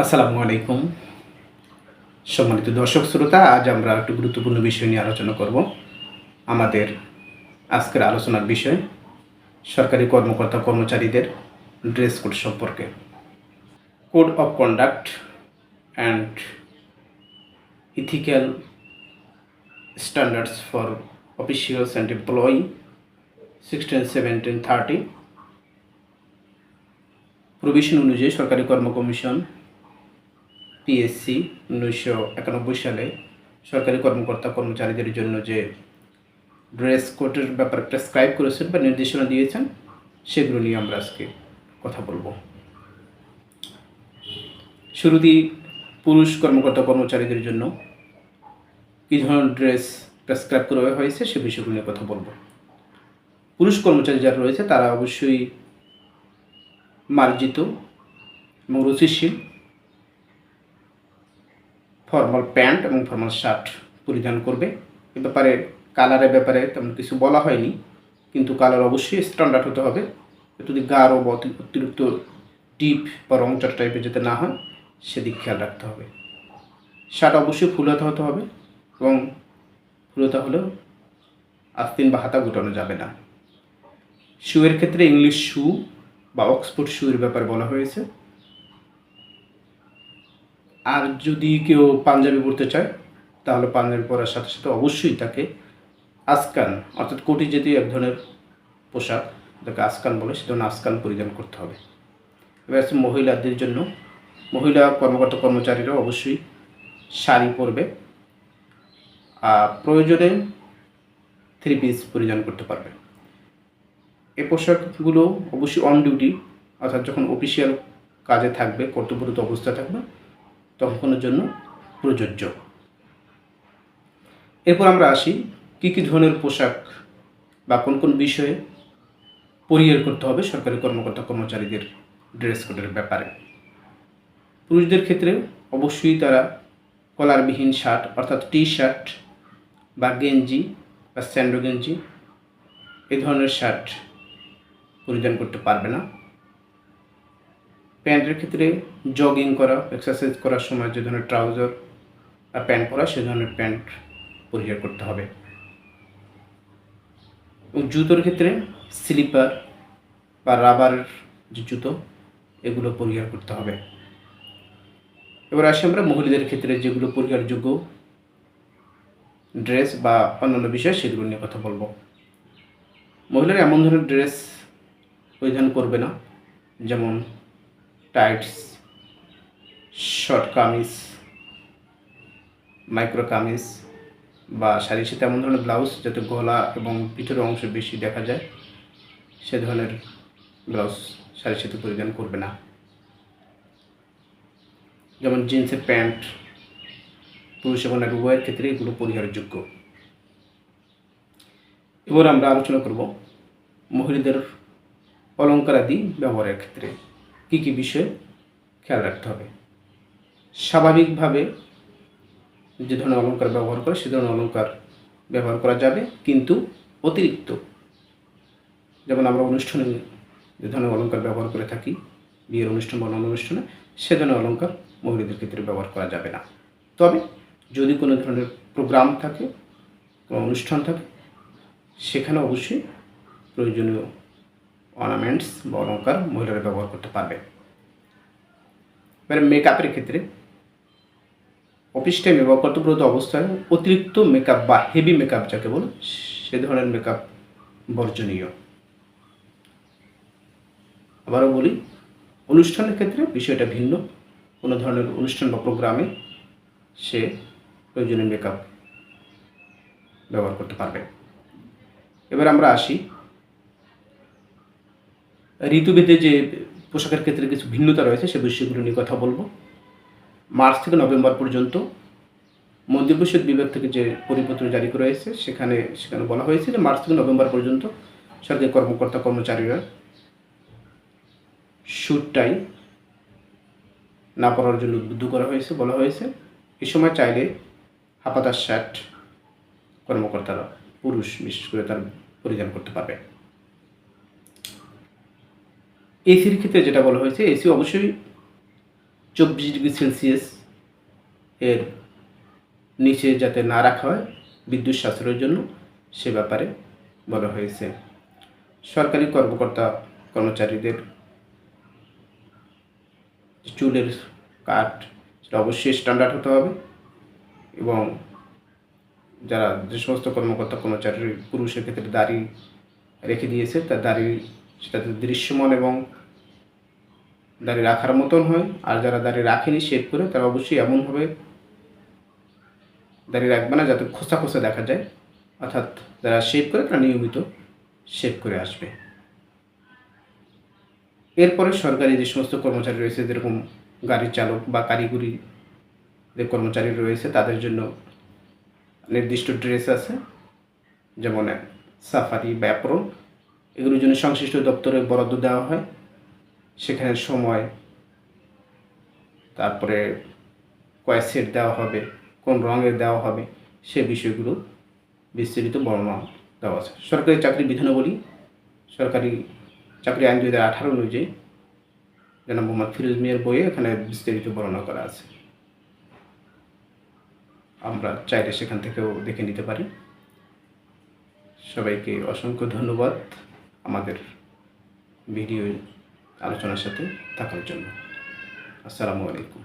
আসসালামু আলাইকুম। সম্মানিত দর্শক শ্রোতা, আজ আমরা একটু গুরুত্বপূর্ণ বিষয় নিয়ে আলোচনা করব। আমাদের আজকের আলোচনার বিষয়, সরকারি কর্মকর্তা কর্মচারীদের ড্রেস কোড সম্পর্কে। Code of conduct and ethical standards for officials and employee sixteen, seventeen, thirty. Provision অনুযায়ী সরকারি কর্ম কমিশন পিএসসি উনিশশো একানব্বই সালে সরকারি কর্মকর্তা কর্মচারীদের জন্য যে ড্রেস কোডের ব্যাপারে প্রেসক্রাইব করেছেন বা নির্দেশনা দিয়েছেন, সেগুলো নিয়ে আমরা আজকে কথা বলব। শুরুতেই পুরুষ কর্মকর্তা কর্মচারীদের জন্য কী ধরনের ড্রেস প্রেসক্রাইব করা হয়েছে সে বিষয়গুলো নিয়ে কথা বলব। পুরুষ কর্মচারী যারা রয়েছে, তারা অবশ্যই মার্জিত এবং রুচিশীল ফর্মাল প্যান্ট এবং ফর্মাল শার্ট পরিধান করবে। এ ব্যাপারে কালারের ব্যাপারে তেমন কিছু বলা হয়নি, কিন্তু কালার অবশ্যই স্ট্যান্ডার্ড হতে হবে। যদি গাঢ় বা অতি- অতিরিক্ত ডিপ বা রংচট টাইপের যাতে না হয়, সেদিক খেয়াল রাখতে হবে। শার্ট অবশ্যই ফুলাতে হতে হবে এবং ফুলতা হলেও আস্তিন বা হাতা গুটানো যাবে না। শুয়ের ক্ষেত্রে ইংলিশ শু বা অক্সফোর্ড শুয়ের ব্যাপারে বলা হয়েছে। আর যদি কেউ পাঞ্জাবি পরতে চায়, তাহলে পাঞ্জাবি পরার সাথে সাথে অবশ্যই তাকে আসকান, অর্থাৎ কোটি জাতীয় এক ধরনের পোশাক যাকে আসকান বলে, সে ধরনের আসকান পরিধান করতে হবে। এবার আছে মহিলাদের জন্য। মহিলা কর্মকর্তা কর্মচারীরা অবশ্যই শাড়ি পরবে। আর প্রয়োজনে থ্রি পিস পরিধান করতে পারবে। এই পোশাকগুলো অবশ্যই অন ডিউটি অর্থাৎ যখন অফিসিয়াল কাজে থাকবে, কর্তব্যরত অবস্থায় থাকবে তখনের জন্য প্রযোজ্য। এরপর আমরা আসি, কী কী ধরনের পোশাক বা কোন কোন বিষয়ে পরিহার করতে হবে সরকারি কর্মকর্তা কর্মচারীদের ড্রেস কোডের ব্যাপারে। পুরুষদের ক্ষেত্রে অবশ্যই তারা কলারবিহীন শার্ট অর্থাৎ টি শার্ট বা গেঞ্জি বা স্যান্ডো গেঞ্জি, এ ধরনের শার্ট পরিধান করতে পারবে না। প্যান্টের ক্ষেত্রে জগিং করা এক্সারসাইজ করার সময় যে ধরনের ট্রাউজার বা প্যান্ট পরা, সে ধরনের প্যান্ট পরিহার করতে হবে। এবং জুতোর ক্ষেত্রে স্লিপার বা রাবারের যে জুতো, এগুলো পরিহার করতে হবে। এবার আসি আমরা মহিলাদের ক্ষেত্রে যেগুলো পরিহারযোগ্য ড্রেস বা অন্যান্য বিষয়, সেগুলো নিয়ে কথা বলব। মহিলারা এমন ধরনের ড্রেস পরিধান করবে না, যেমন tights, short kameez, micro kameez বা শাড়ির সাথে এমন ধরনের ব্লাউজ যাতে গলা এবং পিঠের অংশ বেশি দেখা যায়, সে ধরনের ব্লাউজ শাড়ির সাথে পরিধান করবে না। যেমন জিন্সের প্যান্ট, পুরুষ এবং নারী উভয়ের ক্ষেত্রে এগুলো পরিহারযোগ্য। এবার আমরা আলোচনা করব মহিলাদের অলঙ্কারাদি ব্যবহারের ক্ষেত্রে। কী কী বিষয়ে খেয়াল রাখতে হবে? স্বাভাবিকভাবে যে ধরনের অলঙ্কার ব্যবহার করে, সে ধরনের অলঙ্কার ব্যবহার করা যাবে, কিন্তু অতিরিক্ত। যেমন আমরা অনুষ্ঠানে যে ধরনের অলঙ্কার ব্যবহার করে থাকি, বিয়ের অনুষ্ঠান বা অন্যান্য অনুষ্ঠানে, সে ধরনের অলঙ্কার মহিলাদের ক্ষেত্রে ব্যবহার করা যাবে না। তবে যদি কোনো ধরনের প্রোগ্রাম থাকে, কোনো অনুষ্ঠান থাকে, সেখানে অবশ্যই প্রয়োজনীয় অর্নামেন্টস বা অলঙ্কার মহিলারা ব্যবহার করতে পারবে। এবারে মেকআপের ক্ষেত্রে অফিস টাইমে বা কর্তব্যরত অবস্থায় অতিরিক্ত মেকআপ বা হেভি মেকআপ যাকে বলে, সে ধরনের মেকআপ বর্জনীয়। আবারও বলি, অনুষ্ঠানের ক্ষেত্রে বিষয়টা ভিন্ন। কোনো ধরনের অনুষ্ঠান বা প্রোগ্রামে সে প্রয়োজনীয় মেকআপ ব্যবহার করতে পারবে। এবার আমরা আসি ঋতুভেদে যে পোশাকের ক্ষেত্রে কিছু ভিন্নতা রয়েছে, সে বিষয়গুলো নিয়ে কথা বলব। মার্চ থেকে নভেম্বর পর্যন্ত মন্দির পরিষদ বিভাগ থেকে যে পরিপত্র জারি করা হয়েছে সেখানে সেখানে বলা হয়েছে যে মার্চ থেকে নভেম্বর পর্যন্ত সরকারি কর্মকর্তা, কর্মচারীরা শ্যুটটাই না পড়ার জন্য উদ্বুদ্ধ করা হয়েছে, বলা হয়েছে। এ সময় চাইলে হাপাতার শার্ট কর্মকর্তারা, পুরুষ, বিশেষ করে তার পরিধান করতে পারবে। এসির ক্ষেত্রে যেটা বলা হয়েছে এসি অবশ্যই চব্বিশ ডিগ্রি সেলসিয়াস এর নিচে যাতে না রাখা হয় বিদ্যুৎ সাশ্রয়ের জন্য, সে ব্যাপারে বলা হয়েছে। সরকারি কর্মকর্তা কর্মচারীদের চুলের কাঠ, সেটা অবশ্যই স্ট্যান্ডার্ড হতে হবে এবং যারা যে সমস্ত কর্মকর্তা কর্মচারী পুরুষের ক্ষেত্রে দাড়ি রেখে দিয়েছে, তার দাড়ি সেটাতে দৃশ্যমান এবং দাড়ি রাখার মতন হয়। আর যারা দাঁড়িয়ে রাখেনি শেভ করে, তারা অবশ্যই এমনভাবে দাঁড়িয়ে রাখবে না যাতে খোসা খোসা দেখা যায়। অর্থাৎ যারা শেভ করে, তারা নিয়মিত শেভ করে আসবে। এরপরে সরকারি যে সমস্ত কর্মচারী রয়েছে, যেরকম গাড়ি চালক বা কারিগরি যে কর্মচারী রয়েছে, তাদের জন্য নির্দিষ্ট ড্রেস আছে। যেমন সাফারি বা অ্যাপ্রন। এগুলোর জন্য সংশ্লিষ্ট দপ্তরে বরাদ্দ দেওয়া হয়। সেখানে সময়, তারপরে কয় সেট দেওয়া হবে, কোন রঙের দেওয়া হবে, সে বিষয়গুলো বিস্তারিত বর্ণনা দেওয়া আছে। সরকারি চাকরি বিধানাবলী, সরকারি চাকরি আইন দুই হাজার আঠারো অনুযায়ী জনাব মোহাম্মদ ফিরোজ মিয়ার বইয়ে এখানে বিস্তারিত বর্ণনা করা আছে। আমরা চাইলে সেখান থেকেও দেখে নিতে পারি। সবাইকে অসংখ্য ধন্যবাদ। আমাদের ভিডিও আলোচনার সাথে থাকার জন্য। আসসালামু আলাইকুম।